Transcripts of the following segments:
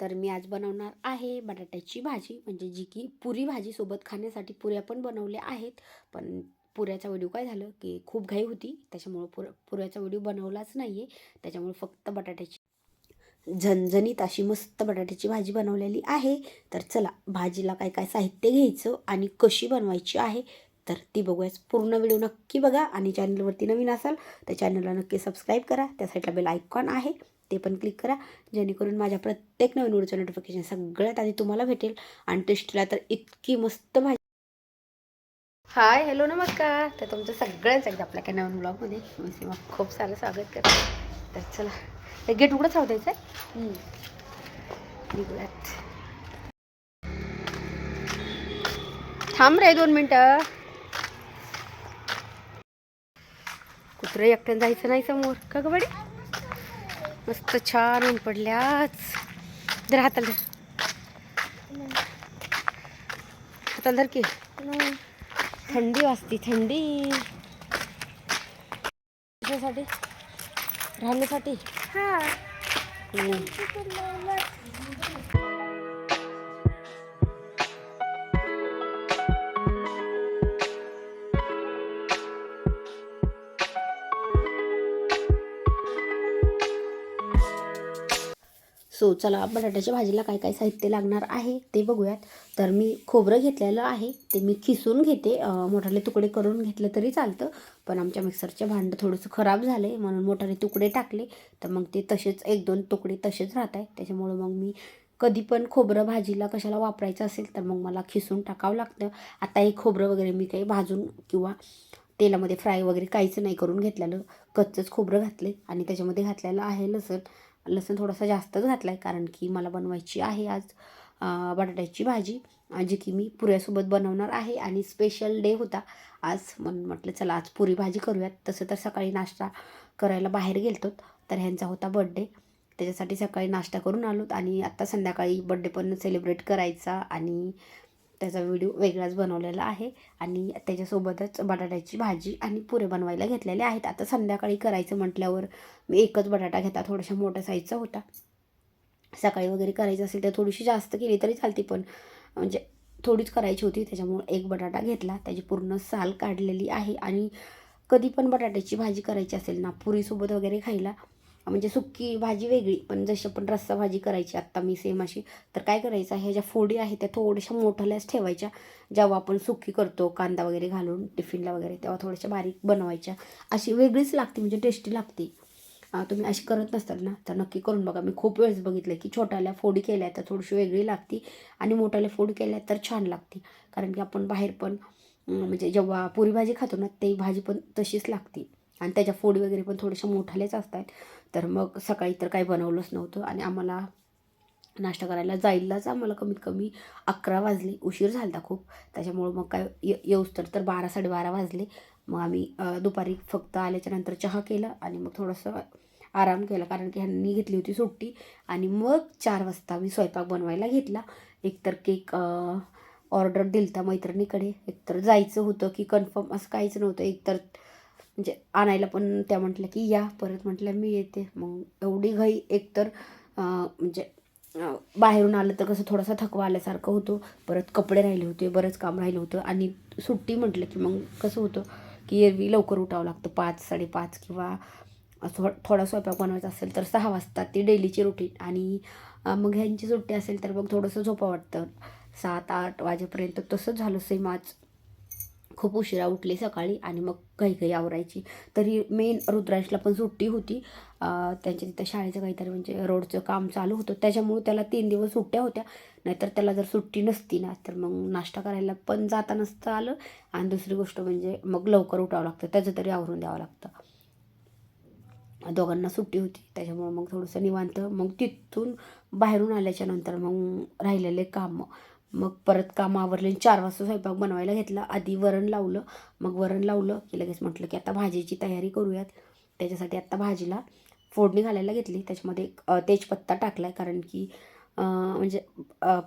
तर मी आज बनवणार आहे बटाट्याची भाजी म्हणजे जी की पुरी भाजीसोबत खाण्यासाठी पुऱ्या पण बनवल्या आहेत. पण पुऱ्याचा व्हिडिओ काय झालं की खूप घाई होती त्याच्यामुळं पुर पुऱ्याचा व्हिडिओ बनवलाच नाही आहे त्याच्यामुळे फक्त बटाट्याची झणझणीत अशी मस्त बटाट्याची भाजी बनवलेली आहे. तर चला भाजीला काय काय साहित्य घ्यायचं आणि कशी बनवायची आहे तर ती बघूयाच पूर्ण व्हिडिओ नक्की बघा आणि चॅनलवरती नवीन असाल तर चॅनलला नक्की सबस्क्राईब करा. त्या साईडला बेल आयकॉन आहे. ते पण क्लिक करा. जेणेकरून माझ्या प्रत्येक नवीन व्हिडिओचं नोटिफिकेशन सगळ्यात आधी तुम्हाला भेटेल. आणि टेस्टला तर इतकी मस्त भाजी. हाय हॅलो नमस्कार. तर तुमचं सगळ्यांचं एकदा आपल्या काही नवीन ब्लॉगमध्ये मी सीमा खूप सारं स्वागत करते. तर चला हे गेट उघडंच राहू द्यायचं आहे निघूयात. थांब रे दोन मिनटं. कुत्रं एकट्यानं जायचं नाही समोर. का गं बडी मस्त छान ऊन पडल्याच धर हाताला धर. हाताला धर की. थंडी वाजती थंडी. कशासाठी राहण्यासाठी? हम्म. सो चला बटाट्याच्या भाजीला काय काय साहित्य लागणार आहे ते बघूयात. तर मी खोबरं घेतलेलं आहे ते मी खिसून घेते. मोठाले तुकडे करून घेतलं तरी चालतं पण आमच्या मिक्सरचे भांडं थोडंसं खराब झालं आहे म्हणून मोठाले तुकडे टाकले. तर मग ते तसेच एक दोन तुकडे तसेच राहत आहेत. त्याच्यामुळं मग मी कधी पण खोबरं भाजीला कशाला वापरायचं असेल तर मग मला खिसून टाकावं लागतं. आता हे खोबरं वगैरे मी काही भाजून किंवा तेलामध्ये फ्राय वगैरे काहीच नाही करून घेतलेलं. कच्चंच खोबरं घातले आणि त्याच्यामध्ये घातलेलं आहे लसण. लसूण थोडासा जास्तच घातला आहे कारण की मला बनवायची आहे आज बटाट्याची भाजी जी की मी पुऱ्यासोबत बनवणार आहे. आणि स्पेशल डे होता. आज म्हणून म्हटलं चला आज पुरी भाजी करूयात. तसं तर सकाळी नाश्ता करायला बाहेर गेलतो तर ह्यांचा होता बड्डे त्याच्यासाठी सकाळी नाश्ता करून आलोत. आणि आत्ता संध्याकाळी बड्डे पण सेलिब्रेट करायचा. आणि त्याचा व्हिडिओ वेगळाच बनवलेला आहे. आणि त्याच्यासोबतच बटाट्याची भाजी आणि पुरे बनवायला घेतलेले आहेत. आता संध्याकाळी करायचं म्हटल्यावर मी एकच बटाटा घेता. थोड्याशा मोठ्या साईजचा होता. सकाळी वगैरे करायचं असेल तर थोडीशी जास्त केली तरी चालते पण म्हणजे थोडीच करायची होती. त्याच्यामुळे एक बटाटा घेतला. त्याची पूर्ण साल काढलेली आहे. आणि कधी पण बटाट्याची भाजी करायची असेल ना पुरीसोबत वगैरे खायला म्हणजे सुकी भाजी वेगळी पण जशी आपण रस्सा भाजी करायची आत्ता मी सेम अशी तर काय करायचं ह्या ज्या फोडी आहेत त्या थोड्याशा मोठ्याल्याच ठेवायच्या. जेव्हा आपण सुकी करतो कांदा वगैरे घालून टिफिनला वगैरे तेव्हा थोड्याशा बारीक बनवायच्या. अशी वेगळीच लागते म्हणजे टेस्टी लागते. तुम्ही अशी करत नसताल ना तर नक्की करून बघा. मी खूप वेळेस बघितलं की छोट्याल्या फोडी केल्या तर थोडीशी वेगळी लागते आणि मोठ्याल्या फोडी केल्या तर छान लागते. कारण की आपण बाहेर पण म्हणजे जेव्हा पुरी भाजी खातो ना ते भाजी पण तशीच लागते. आणि त्याच्या फोडी वगैरे पण थोड्याशा मोठाल्याच असतात. तर मग सकाळी तर काही बनवलंच नव्हतं आणि आम्हाला नाश्ता करायला जायलाच आम्हाला कमीत कमी अकरा वाजले. उशीर झाला खूप. त्याच्यामुळं मग काय ये येऊस तर तर बारा साडेबारा वाजले. मग आम्ही दुपारी फक्त आल्याच्यानंतर चहा केला आणि मग थोडंसं आराम केला. कारण की ह्यांनी घेतली होती सुट्टी आणि मग चार वाजता मी स्वयंपाक बनवायला घेतला. एकतर केक ऑर्डर दिलता मैत्रिणीकडे. एकतर जायचं होतं की कन्फर्म असं काहीच नव्हतं. एकतर म्हणजे आणायला पण त्या म्हटल्या की या परत म्हटलं मी येते. मग एवढी घाई एकतर म्हणजे बाहेरून आलं तर कसं थोडासा थकवा आल्यासारखं होतो. परत कपडे राहिले होते बरंच काम राहिलं होतं. आणि सुट्टी म्हटलं की मग कसं होतं की एरवी लवकर उठावं लागतं. पाच साडेपाच किंवा थो थोडा स्वयंपाक बनवायचा असेल तर सहा वाजता ती डेलीची रुटीन. आणि मग ह्यांची सुट्टी असेल तर मग थोडंसं झोपा वाटतं. सात आठ वाजेपर्यंत तसंच झालं. सेम आज खूप उशिरा उठले सकाळी आणि मग काही काही आवरायची. तरी मेन रुद्रांशला पण सुट्टी होती. त्यांच्या तिथं शाळेचं काहीतरी म्हणजे रोडचं काम चालू होतं. त्याच्यामुळे त्याला तीन दिवस सुट्ट्या होत्या. नाहीतर त्याला जर सुट्टी नसती ना तर मग नाश्ता करायला पण जाता नसतं आलं. आणि दुसरी गोष्ट म्हणजे मग लवकर उठावं लागतं. त्याचं तरी आवरून द्यावं लागतं. दोघांना सुट्टी होती. त्याच्यामुळं मग थोडंसं निवांत. मग तिथून बाहेरून आल्याच्यानंतर मग राहिलेले कामं. मग परत काम आवरले चार वाजता स्वयंपाक बनवायला घेतला. आधी वरण लावलं. मग वरण लावलं की लगेच म्हटलं की आता भाजीची तयारी करूयात. त्याच्यासाठी आत्ता भाजीला फोडणी घालायला घेतली. त्याच्यामध्ये तेजपत्ता टाकला आहे कारण की म्हणजे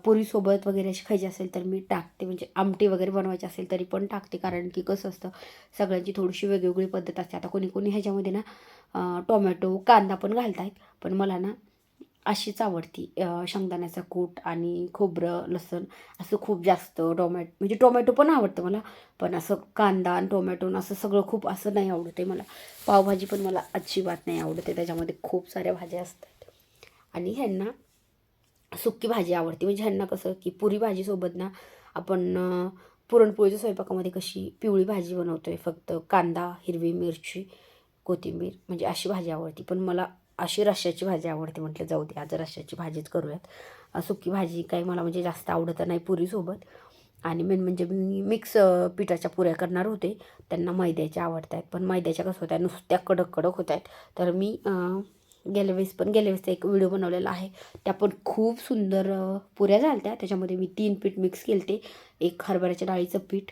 पुरीसोबत वगैरे अशी खायची असेल तर मी टाकते. म्हणजे आमटी वगैरे बनवायची असेल तरी पण टाकते. कारण की कसं असतं सगळ्यांची थोडीशी वेगवेगळी पद्धत असते. आता कोणी कोणी ह्याच्यामध्ये ना टोमॅटो कांदा पण घालत आहेत पण मला ना अशीच आवडती. शेंगदाण्याचा कूट आणि खोबरं लसूण असं खूप जास्त टोमॅटो म्हणजे टोमॅटो पण आवडतं मला पण असं कांदा आणि टोमॅटो असं सगळं खूप असं नाही आवडत आहे मला. पावभाजी पण मला अजिबात नाही आवडत आहे त्याच्यामध्ये खूप साऱ्या भाज्या असतात. आणि ह्यांना सुकी भाजी आवडते. म्हणजे ह्यांना कसं की पुरी भाजीसोबत ना आपण पुरणपोळीच्या स्वयंपाकामध्ये कशी पिवळी भाजी बनवतो आहे फक्त कांदा हिरवी मिरची कोथिंबीर म्हणजे अशी भाजी आवडती. पण मला अशी रश्श्याची भाजी आवडते म्हटलं जाऊ दे आज रश्श्याची भाजीच करूयात. सुकी भाजी काही मला म्हणजे जास्त आवडत नाही पुरीसोबत. आणि मेन म्हणजे मी मिक्स पिठाच्या पुऱ्या करणार होते. त्यांना मैद्याच्या आवडत आहेत पण मैद्याच्या कसं होत्या नुसत्या कडक कडक होत आहेत तर मी गेल्या वेळेस पण गेल्या वेळेसचा एक व्हिडिओ बनवलेला आहे. त्या पण खूप सुंदर पुऱ्या झाल्या त्याच्यामध्ये मी तीन पीठ मिक्स केले ते एक हरभऱ्याच्या डाळीचं पीठ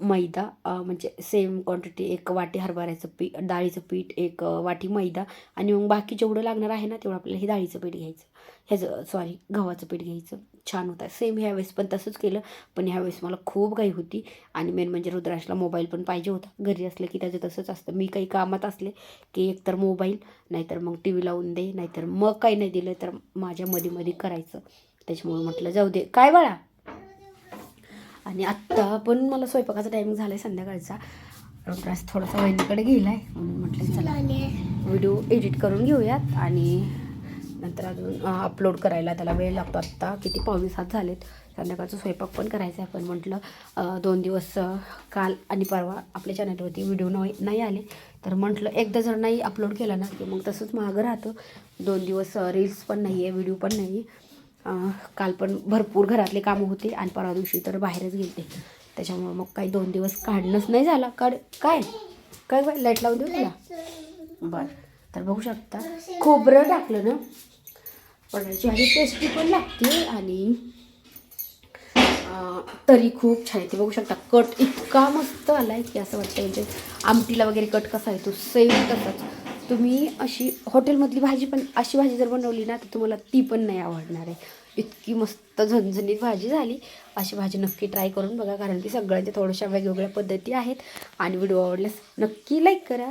मैदा म्हणजे सेम क्वांटिटी एक वाटी हरभऱ्याचं पीठ डाळीचं पीठ एक वाटी मैदा आणि मग बाकी जेवढं लागणार आहे ना तेवढं आपल्याला हे डाळीचं पीठ घ्यायचं. ह्याचं सॉरी गव्हाचं पीठ घ्यायचं. छान होतं. सेम ह्यावेळेस पण तसंच केलं पण ह्यावेळेस मला खूप घाई होती आणि मेन म्हणजे रुद्राशला मोबाईल पण पाहिजे होता. घरी असलं की त्याचं तसंच असतं. मी काही कामात असले की एकतर मोबाईल नाहीतर मग टी व्ही लावून दे नाहीतर मग काही नाही दिलं तर माझ्या मध्ये मध्ये करायचं. त्याच्यामुळे म्हटलं जाऊ दे. काय बाळा? आणि आत्ता पण मला स्वयंपाकाचा टायमिंग झाला आहे संध्याकाळचा रुद्रास थोडासा वहिनीकडे गेला आहे म्हणून म्हटलं चला व्हिडिओ एडिट करून घेऊयात आणि नंतर अजून अपलोड करायला त्याला वेळ लागतो आत्ता किती पावणे सात झालेत. संध्याकाळचं स्वयंपाक पण करायचा आहे पण म्हटलं दोन दिवस काल आणि परवा आपल्या चॅनलवरती व्हिडिओ नाही नाही आले. तर म्हटलं एकदा जर नाही अपलोड केला ना की मग तसंच मागं राहतं. दोन दिवस रील्स पण नाही आहे व्हिडिओ पण नाही आहे काल पण भरपूर घरातले कामं होते आणि परवा दिवशी तर बाहेरच गेले त्याच्यामुळं मग काही दोन दिवस काढणंच नाही झालं. काढ काय? काय बाय लाइट लावून देऊ तुला? बरं तर बघू शकता. खोबरं टाकलं ना? पडायची भाजी टेस्टी पण लागते आणि तरी खूप छान आहे. ते बघू शकता कट इतका मस्त आला आहे की असं वाटतं म्हणजे आमटीला वगैरे कट कसा आहे तो सेम तसाच. तुम्ही अशी हॉटेलमधली भाजी पण अशी भाजी जर बनवली ना तर तुम्हाला ती पण नाही आवडणार आहे. इतकी मस्त झणझणीत भाजी झाली. अशी भाजी नक्की ट्राय करून बघा कारण की सगळ्यांच्या थोड्याशा वेगवेगळ्या पद्धती आहेत. आणि व्हिडिओ आवडल्यास नक्की लाईक करा.